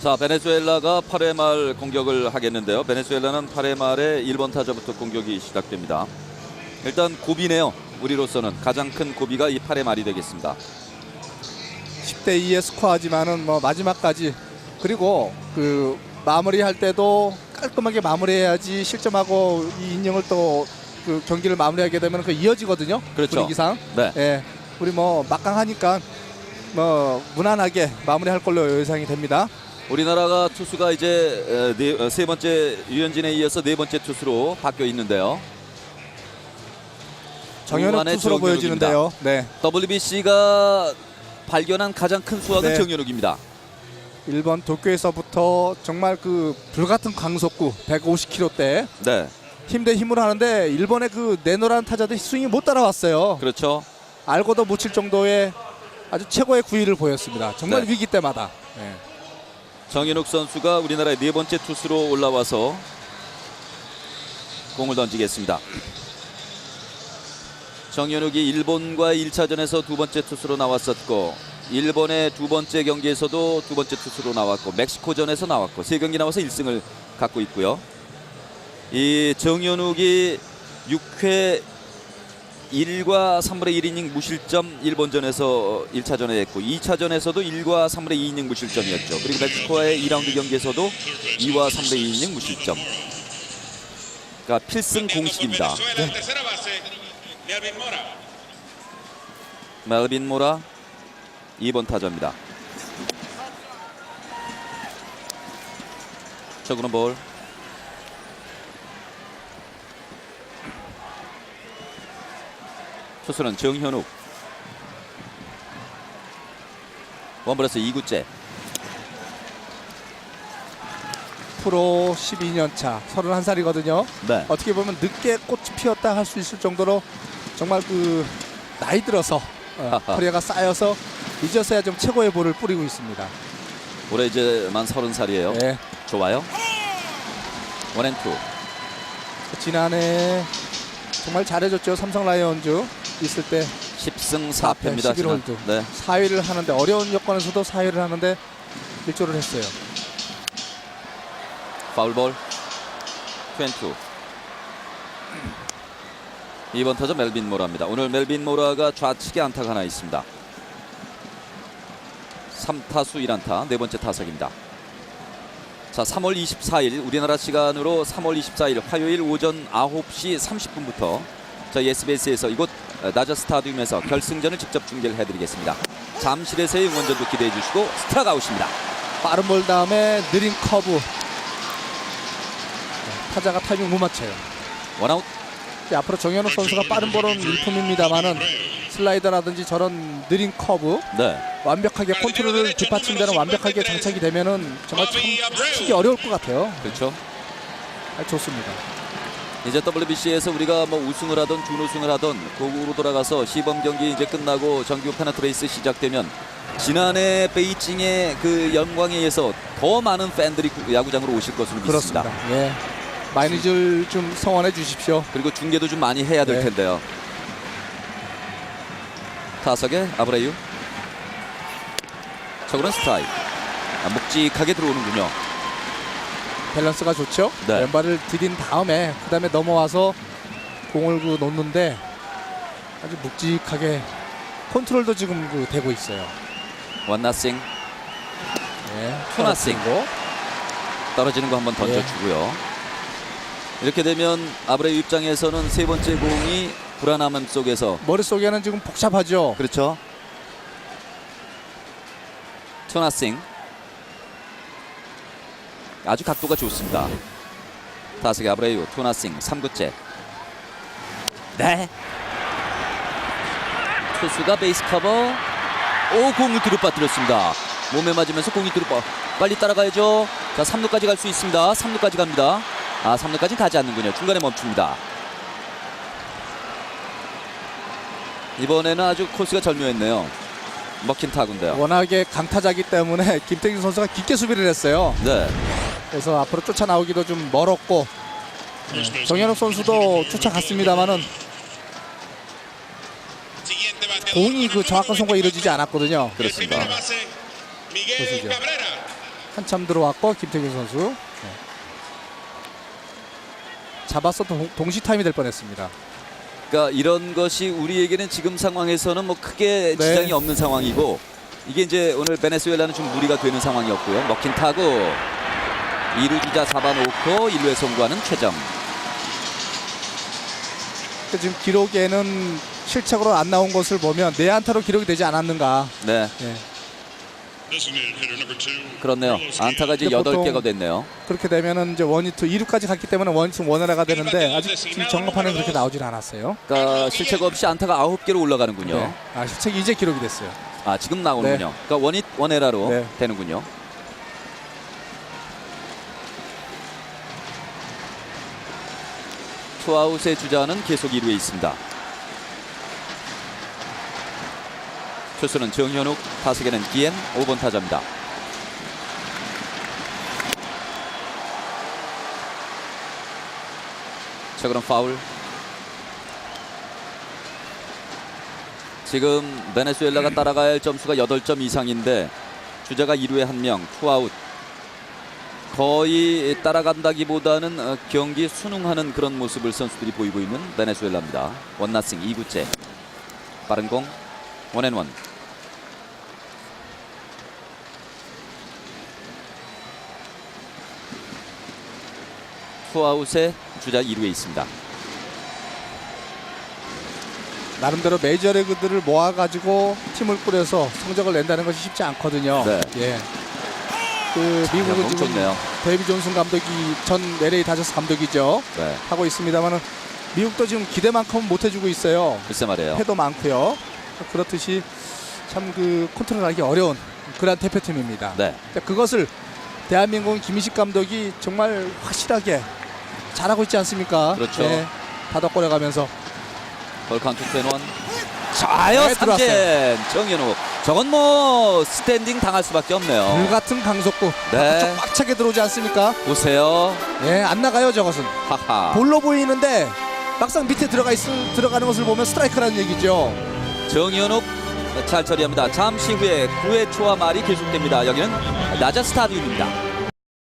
자 베네수엘라가 8회 말 공격을 하겠는데요. 베네수엘라는 8회 말에 1번 타자부터 공격이 시작됩니다. 일단 고비네요. 우리로서는 가장 큰 고비가 이 8회 말이 되겠습니다. 10대 2의 스코어지만은 뭐 마지막까지 그리고 그 마무리할 때도 깔끔하게 마무리해야지 실점하고 이 인형을 또 그 경기를 마무리하게 되면 그 이어지거든요. 그렇죠. 분위기상. 네. 예. 우리 뭐 막강 하니까 뭐 무난하게 마무리할 걸로 예상이 됩니다. 우리나라가 투수가 이제 에, 네, 어, 세 번째 유현진에 이어서 네 번째 투수로 바뀌어 있는데요. 정현욱 투수로. 보여지는데요. 네. WBC가 발견한 가장 큰 수확은 네. 정현욱입니다. 1번 도쿄에서부터 정말 그 불같은 강속구 150km대 네, 힘대 힘으로 하는데 일본의 그 내노란 타자들 스윙이 못 따라왔어요. 그렇죠. 알고도 못 칠 정도의 아주 최고의 구위를 보였습니다. 정말 네. 위기 때마다. 네. 정현욱 선수가 우리나라의 네 번째 투수로 올라와서 공을 던지겠습니다. 정현욱이 일본과 1차전에서 두 번째 투수로 나왔었고 일본의 두 번째 경기에서도 두 번째 투수로 나왔고 멕시코전에서 나왔고 세 경기 나와서 1승을 갖고 있고요. 이 정현욱이 6회 1과 3분의 1이닝 무실점 일본전에서 1차전에 했고 2차전에서도 1과 3분의 2이닝 무실점이었죠. 그리고 멕시코와의 2라운드 경기에서도 2와 3분의 2이닝 무실점. 그러니까 필승 공식입니다. Mora. 멜빈 모라 2번 타자입니다. 초구는 볼. 투수는 정현욱. 원블에서 2구째. 프로 12년 차 31살이거든요. 네. 어떻게 보면 늦게 꽃이 피었다 할 수 있을 정도로 정말 그 나이 들어서 어, 커리어가 쌓여서 이제서야 좀 최고의 볼을 뿌리고 있습니다. 올해 이제 만 30살이에요. 네. 좋아요. 원앤투. 지난해 정말 잘해줬죠. 삼성 라이온즈 있을 때 10승 4패 4패입니다. 11홀드. 네. 4위를 하는데 어려운 여건에서도 4위를 하는데 일조를 했어요. 파울볼 22 2번 타자 멜빈 모라입니다. 오늘 멜빈 모라가 좌측에 안타가 하나 있습니다. 3타수 1안타 네 번째 타석입니다. 자 3월 24일 우리나라 시간으로 3월 24일 화요일 오전 9시 30분부터 저희 SBS에서 이곳 어, 나저 스타디움에서 결승전을 직접 중계를 해드리겠습니다. 잠실에서의 응원전도 기대해 주시고 스타가 아웃입니다. 빠른 볼 다음에 느린 커브. 네, 타자가 타이밍 못 맞춰요. 원아웃 네, 앞으로 정현욱 선수가 빠른 볼은 일품입니다만은 슬라이더라든지 저런 느린 커브 네. 완벽하게 컨트롤을 뒷받침대는 완벽하게 장착이 되면은 정말 참 치기 어려울 것 같아요. 그렇죠. 아, 좋습니다. 이제 WBC에서 우리가 뭐 우승을 하던 준우승을 하던 고국으로 돌아가서 시범 경기 이제 끝나고 정규 페나트 레이스 시작되면 지난해 베이징의 그 영광에 의해서 더 많은 팬들이 구- 야구장으로 오실 것으로 믿습니다. 그렇습니다. 예. 마이너즈를 좀 성원해 주십시오. 그리고 중계도 좀 많이 해야 될 네. 텐데요. 타석에 아브레유. 저거는 스트라이크. 아, 묵직하게 들어오는군요. 밸런스가 좋죠. 네. 왼발을 디딘 다음에 그다음에 넘어와서 공을 그 놓는데 아주 묵직하게 컨트롤도 지금 그 되고 있어요. 원나싱 예. 투나싱. 고 떨어지는 거 한번 던져주고요. 이렇게 되면 아브레유 입장에서는 세 번째 공이 불안함 속에서 머릿속에는 지금 복잡하죠. 그렇죠. 투나싱 아주 각도가 좋습니다. 다섯개 아브레유 투나싱 3구째 네 투수가 베이스 커버 오 공을 뒤로 빠뜨렸습니다. 몸에 맞으면서 공이 뒤로 빠 빨리 따라가야죠. 자 3루까지 갈 수 있습니다. 3루까지 갑니다. 아 3루까지 가지 않는군요. 중간에 멈춥니다. 이번에는 아주 코스가 절묘했네요. 먹힌 타구인데요. 워낙에 강타자기 때문에 김태균 선수가 깊게 수비를 했어요. 네. 그래서 앞으로 쫓아 나오기도 좀 멀었고 네. 정현욱 선수도 쫓아갔습니다만은 공이 그 정확한 송구가 이루어지지 않았거든요. 그렇습니다. Cabrera. 한참 들어왔고 김태균 선수 네. 잡았어 동, 동시 타임이 될 뻔했습니다. 그러니까 이런 것이 우리에게는 지금 상황에서는 뭐 크게 네. 지장이 없는 상황이고 이게 이제 오늘 베네수엘라는 좀 무리가 되는 상황이었고요. 먹힌 타구 2루 주자 잡아놓고 1루에 송구하는 최정. 그 지금 기록에는 실책으로 안 나온 것을 보면 내 안타로 기록이 되지 않았는가. 네, two. 그렇네요. 안타가 이제 근데 보통- 8개가 됐네요. 그렇게 되면은 이제 원히트 2루까지 갔기 때문에 원히트 원하라가 되는데 아직 지금 정급판에 그렇게 나오질 않았어요. 그러니까 실책 없이 안타가 9개로 올라가는군요. 네. 아 실책이 이제 기록이 됐어요. 아 지금 나오는군요. 그러니까 원잇 원에라로 네. 되는군요. 투아웃의 주자는 계속 2루에 있습니다. 투수는 정현욱, 타석에는 기엔 5번 타자입니다. 자 그럼 파울. 지금 베네수엘라가 따라가야 할 점수가 8점 이상인데 주자가 2루에 한 명, 투아웃. 거의 따라간다기보다는 어, 경기 순응하는 그런 모습을 선수들이 보이고 있는 베네수엘라입니다. 원나싱 2구째. 빠른 공 원앤원. 투아웃에 주자 2루에 있습니다. 나름대로 메이저리그들을 모아가지고 팀을 꾸려서 성적을 낸다는 것이 쉽지 않거든요. 네. 예. 그 미국은 지금 좋네요. 데이비 존슨 감독이 전 LA 다저스 감독이죠. 네, 하고 있습니다만은 미국도 지금 기대만큼은 못 해주고 있어요. 글쎄 말이에요. 패도 많고요. 그렇듯이 참 그 컨트롤하기 어려운 그런 대표팀입니다. 네. 자, 그것을 대한민국은 김희식 감독이 정말 확실하게 잘하고 있지 않습니까? 그렇죠. 네, 다독거려가면서 벌카운트 텐원 자요 네, 삼진 정현우 저건 뭐 스탠딩 당할 수밖에 없네요. 불 같은 강속구. 네. 꽉 차게 들어오지 않습니까? 보세요. 예, 안 나가요 저것은. 하하. 볼로 보이는데 막상 밑에 들어가 있 들어가는 것을 보면 스트라이크라는 얘기죠. 정현욱 잘 처리합니다. 잠시 후에 9회 초와 말이 계속됩니다. 여기는 나자 스타디움입니다